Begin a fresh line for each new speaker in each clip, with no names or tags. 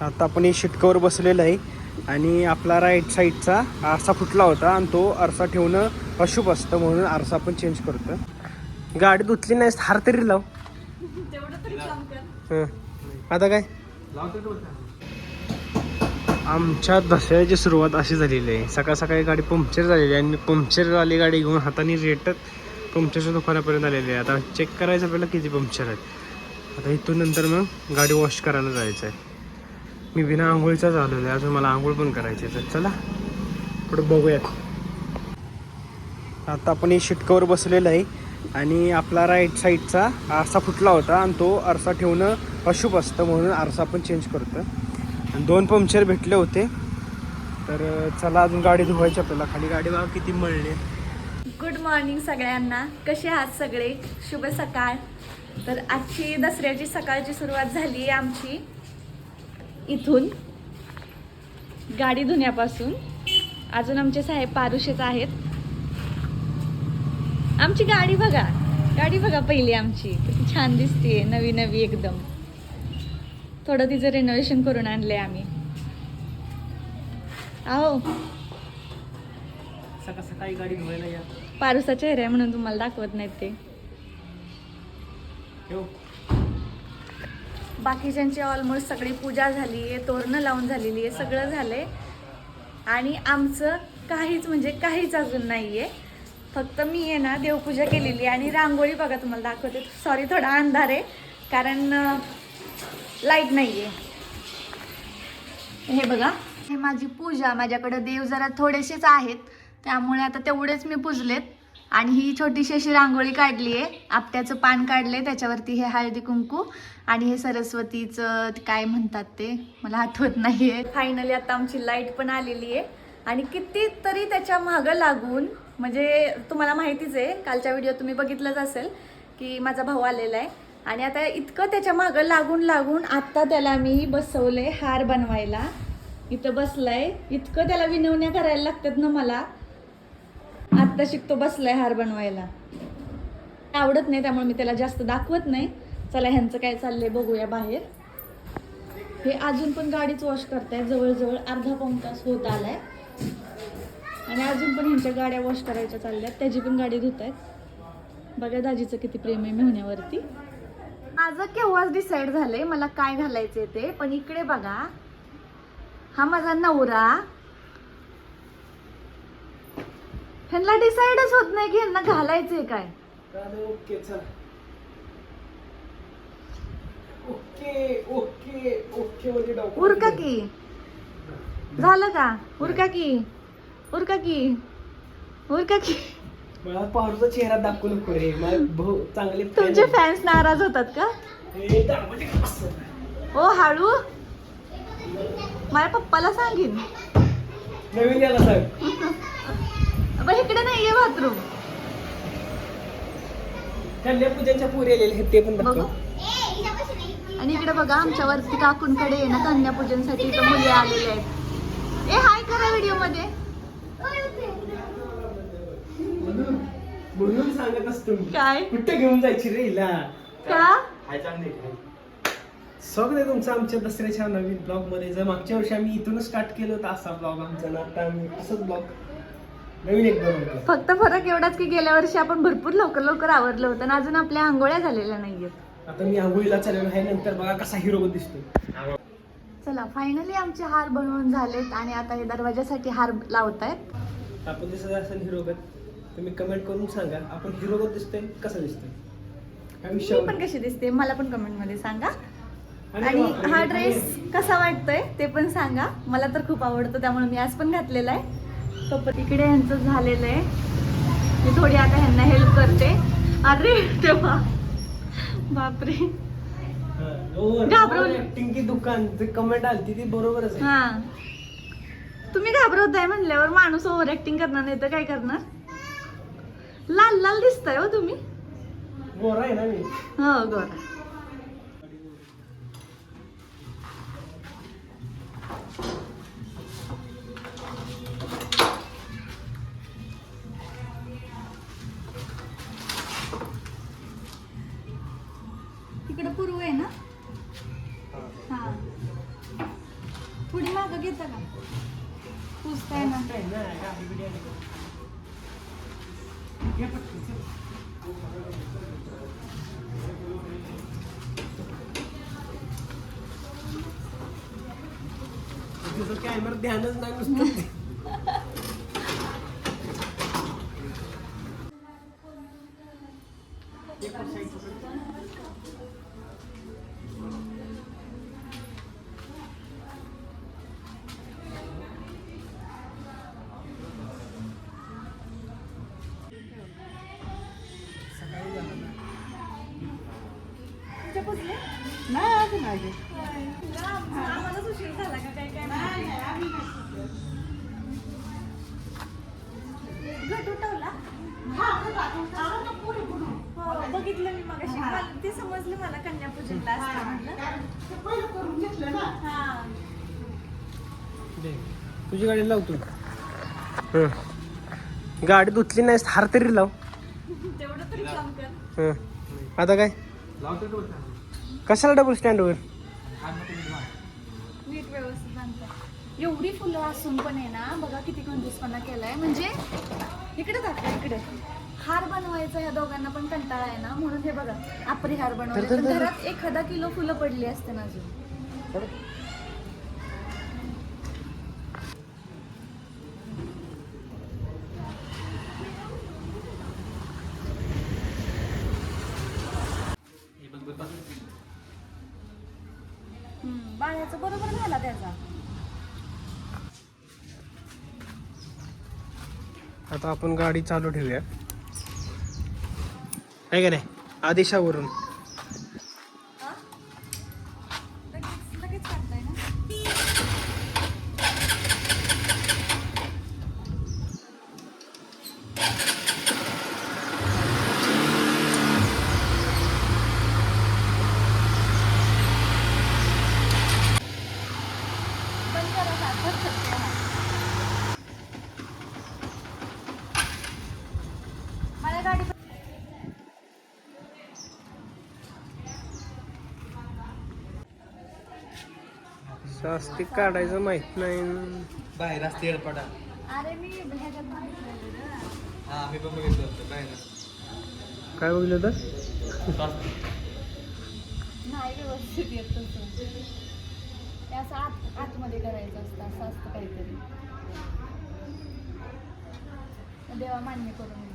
आता आपण हे शिटकावर बसलेलं आहे. आणि आपला राईट साईडचा आरसा फुटला होता आणि तो आरसा ठेवणं अशुभ असतं म्हणून आरसा आपण चेंज करतो गाडी धुतली नाही हार तरी लाव. हं. आता काय? आमच्या दसऱ्याची सुरुवात अशी झालेली आहे. सकाळ सकाळी गाडी पंक्चर झालेली आहे आणि पंक्चर आली गाडी घेऊन हाताने रेटत पंक्चरच्या दुकानापर्यंत आलेली आहे. आता चेक करायचं आपल्याला किती पंक्चर आहेत. आता इथून नंतर मग गाडी वॉश करायला जायचं आहे. मी बिना आंघोळीचाच आलेलो आहे. अजून मला आंघोळ पण करायची आहे. तर चला पुढे बघूयात. आता आपण हे शिटकावर बसलेलं आहे आणि आपला राईट साईडचा आरसा फुटला होता आणि तो आरसा ठेवणं अशुभ असतं म्हणून आरसा आपण चेंज करतो आणि दोन पंक्चर भेटले होते. तर चला अजून गाडी धुवायची आपल्याला. खाली गाडी बघा किती मळली.
गुड मॉर्निंग सगळ्यांना. कसे आहात सगळे? शुभ सकाळ. तर आजची दसऱ्याची सकाळची सुरुवात झाली आमची. इथून गाडी धुण्यापासून. अजून आमचे साहेब पारुशेच आहेत. आमची गाडी बघा. गाडी बघा पहिली आमची. किती छान दिसते नवी नवी एकदम. थोडं तिचं रेनोव्हेशन करून आणलंय आम्ही. आहो.
सकाळ सकाळी गाडी धुवायला या.
पारुसा चेहरा आहे म्हणून तुम्हाला दाखवत नाहीत ते. बाकीच्यांची ऑलमोस्ट सगळी पूजा झाली आहे तोरणं लावून झालेली आहे सगळं झालं आहे आणि आमचं काहीच म्हणजे काहीच अजून नाही आहे फक्त मी आहे ना देवपूजा केलेली आणि रांगोळी बघा तुम्हाला दाखवते. सॉरी थोडा अंधार आहे कारण लाइट नाही आहे हे बघा. हे माझी पूजा माझ्याकडं देव जरा थोडेसेच आहेत त्यामुळे आता तेवढेच मी पुजलेत. आणि ही छोटीशी अशी रांगोळी काढली आहे. आपट्याचं पान काढले त्याच्यावरती हे हळदी कुंकू आणि हे सरस्वतीचं ते काय म्हणतात ते? मला आठवत नाहीये. फायनली आता आमची लाइट पण आलेली आहे. आणि किती तरी त्याच्या मागं लागून म्हणजे तुम्हाला माहितीच आहे कालच्या व्हिडिओ तुम्ही बघितलंच असेल की माझा भाऊ आलेला आहे. आणि आता इतकं त्याच्या मागं लागून लागून आत्ता त्याला मी बसवले हार बनवायला. इथं बसलाय. इतकं त्याला विनवण्या करायला लागतात ना मला. आत्ता शिकतो बसलाय हार बनवायला. आवडत नाही त्यामुळे मी त्याला जास्त दाखवत नाही. चला ह्यांचं काय चाललंय बघूया बाहेर. हे अजून पण गाडीच वॉश करताय जवळजवळ अर्धा पाऊण तास होत आलाय. आणि अजून पण ह्यांच्या गाड्या वॉश करायच्या चालल्यात. त्याची पण गाडी धुत आहेत बघा दाजीचं किती प्रेम आहे मेहण्यावरती. माझं केव्हाच डिसाईड झालंय मला काय घालायचंय ते. पण इकडे बघा. हा माझा नवरा. ह्यांना डिसाईडच होत नाही की ह्यांना घालायचंय काय.
ओके चल. ओके ओके ओके म्हणजे
उरका की. झालं का? उरका की. उरका की. उरका की.
मला पारूचा चेहरा दाखवू नको रे. मला चांगले
तुमचे. फॅन्स नाराज होतात का? ओ हळू. माझ्या पप्पाला सांगेन.
नवीन याला सांग.
पण इकडे नाहीये बाथरूम.
कन्यापूजनच्या पुरी आलेले आहेत ते पण
बघू. आणि इकडे बघा आमच्या वरती काकूंकडे आहे ना कन्यापूजनसाठी इथं मुली आलेल्या आहेत. ए हाय करा व्हिडिओमध्ये
म्हणून म्हणून सांगत असतो मी.
काय?
कुठं घेऊन जायची रे हिला?
का?
आहे तुमचं आमच्या दसऱ्याच्या नवीन ब्लॉगमध्ये. जर मागच्या वर्षी आम्ही इथूनच स्टार्ट केलं होतं असा ब्लॉग आमचा ना आता आम्ही असंच ब्लॉग नवीन एक बनवतो
फक्त फरक एवढाच की गेल्या वर्षी आपण भरपूर लवकर लवकर आवरलं होतं आणि अजून आपल्या आंघोळ्या झालेल्या नाहीयेत.
आता मी आंघोळीला चाललेलो आहे नंतर बघा कसा हिरो दिसतो
चला फायनली आमचे हार बनवून झालेत आणि आता हे दरवाजासाठी हार लावत आहेत
आपण दिसत असेल हिरोगत तुम्ही कमेंट करून सांगा आपण हिरोगत दिसतोय कसं दिसतोय? हा
मी
विषय
पण कशी दिसते मला पण कमेंटमध्ये सांगा.
आणि
हे ड्रेस कसा वाटतोय ते पण सांगा. मला तर खूप आवडतो त्यामुळे मी आज पण घातलेला आहे. तो पण इकडे यांचं झालेलं आहे. मी थोडी आता ह्यांना हेल्प करते. अरे तेव्हा. बापरे. घाबरवलं.
over acting की दुकान कमेंट आली ती बरोबरच आहे.
हा. तुम्ही घाबरवताय म्हणल्यावर माणूस ओव्हर ऍक्टिंग करणार नाही तर काय करणार? लाल लाल दिसताय हो तुम्ही.
गोरा आहे ना मी.
हो गोरा. पुसताय ना.
तुझं कॅमेरा ध्यानच नाही नुसतं.
हो बघितलं मी मगाशी मला ते. समजलं मला कन्यापूजनला असतं म्हटलं हा
तुझी गाडी लावतो गाडी धुतली नाहीस हार तरी लाव.
तेवढं तरी काम कर
हं. आता काय? कशाला डबल स्टँडवर
नीट व्यवस्थित एवढी फुलं असून पण आहे ना बघा किती कंजूसपणा केलाय. म्हणजे इकडे दाखवा इकडे. हार बनवायचा ह्या दोघांना पण कंटाळा आहे ना म्हणून हे बघा आपली हार
तर-
घरात एखादा किलो फुलं पडली असते ना अजून. बाळ्याचा बरोबर झाला त्याचा.
आता आपण गाडी चालू ठेवूया. आहे का नाही? आदेशावरून
हा? लगेच लगेच काढताय ना बंद करा सारखंच करते हा. मला गाडी
शास्तिक काढायचं माहीत नाही.
बाहेर असते एडपटा
अरे मी ह्याच्यात बघितलेलं ना.
हा मी पण बघितलं होतं बाहेर.
काय बघितलं तर
नाही व्यवस्थित येत तसं. ते असं आत आतमध्ये करायचं असतं असं असतं काहीतरी. देवा मान्य करून.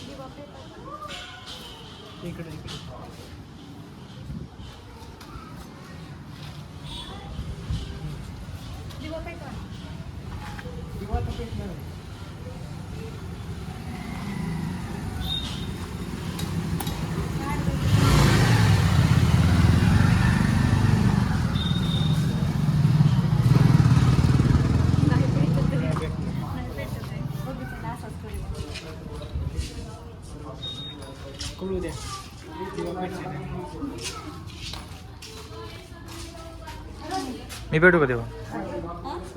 दिवा पेटवतो.
इकडे इकडे
दिवा पेटवा. नाही पेटत आहे. नाही पेटत आहे. बघितलं ना, असाच करेल.
कळू द्या तेव्हा भेटले नाही.
मी भेटू का तेव्हा?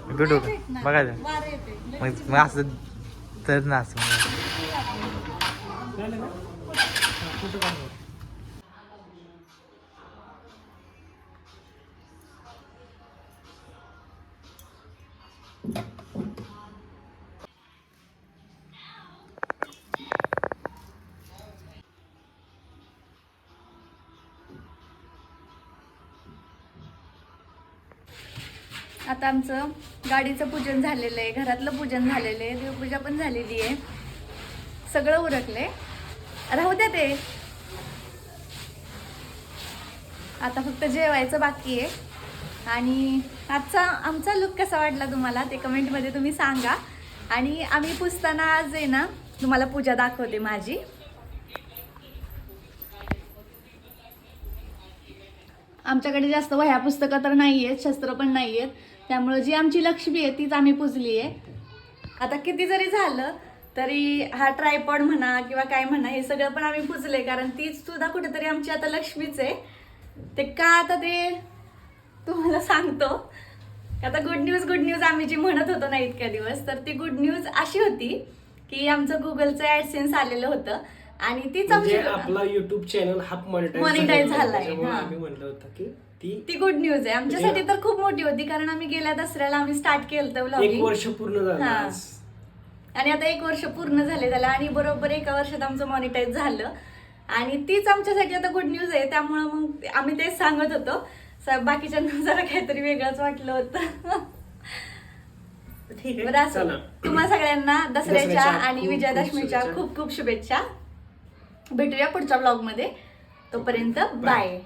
मी भेटू का? बघायचं. मग मग असं तर ना असं.
आता आमचं गाडीचं पूजन झालेलं आहे घरातलं पूजन झालेलं आहे देवपूजा पण झालेली आहे. सगळं उरकले राहू द्या ते. आता फक्त जेवायचं बाकी आहे. आणि आजचा आमचा लुक कसा वाटला तुम्हाला ते कमेंटमध्ये तुम्ही सांगा. आणि आम्ही पुसताना आज आहे ना तुम्हाला पूजा दाखवते माझी. आमच्याकडे जास्त वह्या पुस्तकं तर नाही आहेत शस्त्र पण नाही आहेत त्यामुळं जी आमची लक्ष्मी आहे तीच आम्ही पुजली आहे आता किती जरी झालं तरी हा ट्रायपॉड म्हणा किंवा काय म्हणा हे सगळं पण आम्ही पुजले कारण तीच सुद्धा कुठेतरी आमची आता लक्ष्मीच आहे. ते का आता ते तुम्हाला सांगतो. आता गुड न्यूज गुड न्यूज आम्ही जी म्हणत होतो ना इतक्या दिवस तर ती गुड न्यूज अशी होती की आमचं गुगलचं ॲडसेन्स आलेलं होतं. आणि तीच
म्हणजे
आमची
आपला युट्यूब चॅनल मॉनिटाईज
झालाय.
आम्ही म्हणलं होतं की ती
ती गुड न्यूज आहे. आमच्यासाठी तर खूप मोठी होती कारण आम्ही गेल्या दसऱ्याला आम्ही स्टार्ट केलं
एक वर्ष पूर्ण झालं.
आणि आता एक वर्ष पूर्ण झाले त्याला आणि बरोबर एका वर्षात आमचं मॉनिटाईज झालं. आणि तीच आमच्यासाठी आता गुड न्यूज आहे. त्यामुळं मग आम्ही तेच सांगत होतो. बाकीच्यांना जरा काहीतरी वेगळंच वाटलं होतं.
ठीक
बरं
आहे
तुम्हा सगळ्यांना दसऱ्याच्या आणि विजयादशमीच्या. खूप खूप शुभेच्छा. भेटूया पुढच्या ब्लॉगमध्ये. तोपर्यंत बाय